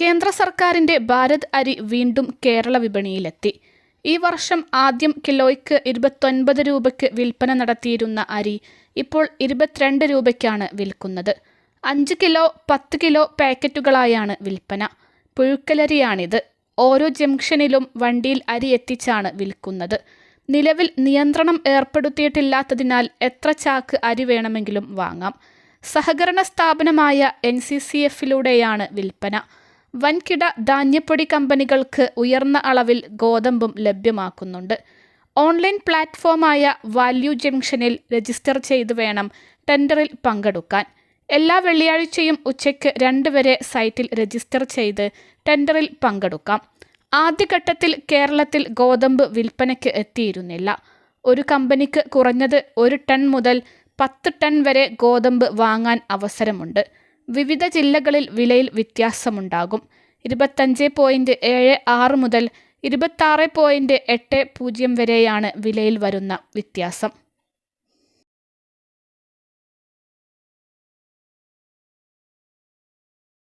കേന്ദ്ര സർക്കാരിന്റെ ഭാരത് അരി വീണ്ടും കേരള വിപണിയിലെത്തി. ഈ വർഷം ആദ്യം കിലോയ്ക്ക് ഇരുപത്തൊൻപത് രൂപയ്ക്ക് വിൽപ്പന നടത്തിയിരുന്ന അരി ഇപ്പോൾ ഇരുപത്തിരണ്ട് രൂപയ്ക്കാണ് വിൽക്കുന്നത്. അഞ്ച് കിലോ പത്ത് കിലോ പാക്കറ്റുകളായാണ് വിൽപ്പന. പുഴുക്കലരിയാണിത്. ഓരോ ജംഗ്ഷനിലും വണ്ടിയിൽ അരി എത്തിച്ചാണ് വിൽക്കുന്നത്. നിലവിൽ നിയന്ത്രണം ഏർപ്പെടുത്തിയിട്ടില്ലാത്തതിനാൽ എത്ര ചാക്ക് അരി വേണമെങ്കിലും വാങ്ങാം. സഹകരണ സ്ഥാപനമായ എൻ സി സി എഫിലൂടെയാണ് വിൽപ്പന. വൻകിട ധാന്യപ്പൊടി കമ്പനികൾക്ക് ഉയർന്ന അളവിൽ ഗോതമ്പും ലഭ്യമാക്കുന്നുണ്ട്. ഓൺലൈൻ പ്ലാറ്റ്ഫോമായ വാല്യൂ ജംഗ്ഷനിൽ രജിസ്റ്റർ ചെയ്ത് വേണം ടെൻഡറിൽ പങ്കെടുക്കാൻ. എല്ലാ വെള്ളിയാഴ്ചയും ഉച്ചയ്ക്ക് രണ്ട് വരെ സൈറ്റിൽ രജിസ്റ്റർ ചെയ്ത് ടെൻഡറിൽ പങ്കെടുക്കാം. ആദ്യഘട്ടത്തിൽ കേരളത്തിൽ ഗോതമ്പ് വിൽപ്പനയ്ക്ക് എത്തിയിരുന്നില്ല. ഒരു കമ്പനിക്ക് കുറഞ്ഞത് ഒരു ടൺ മുതൽ പത്ത് ടൺ വരെ ഗോതമ്പ് വാങ്ങാൻ അവസരമുണ്ട്. വിവിധ ജില്ലകളിൽ വിലയിൽ വ്യത്യാസമുണ്ടാകും. ഇരുപത്തഞ്ച് പോയിന്റ് ഏഴ് ആറ് മുതൽ ഇരുപത്താറ് പോയിന്റ് എട്ട് പൂജ്യം വരെയാണ് വിലയിൽ വരുന്ന വ്യത്യാസം.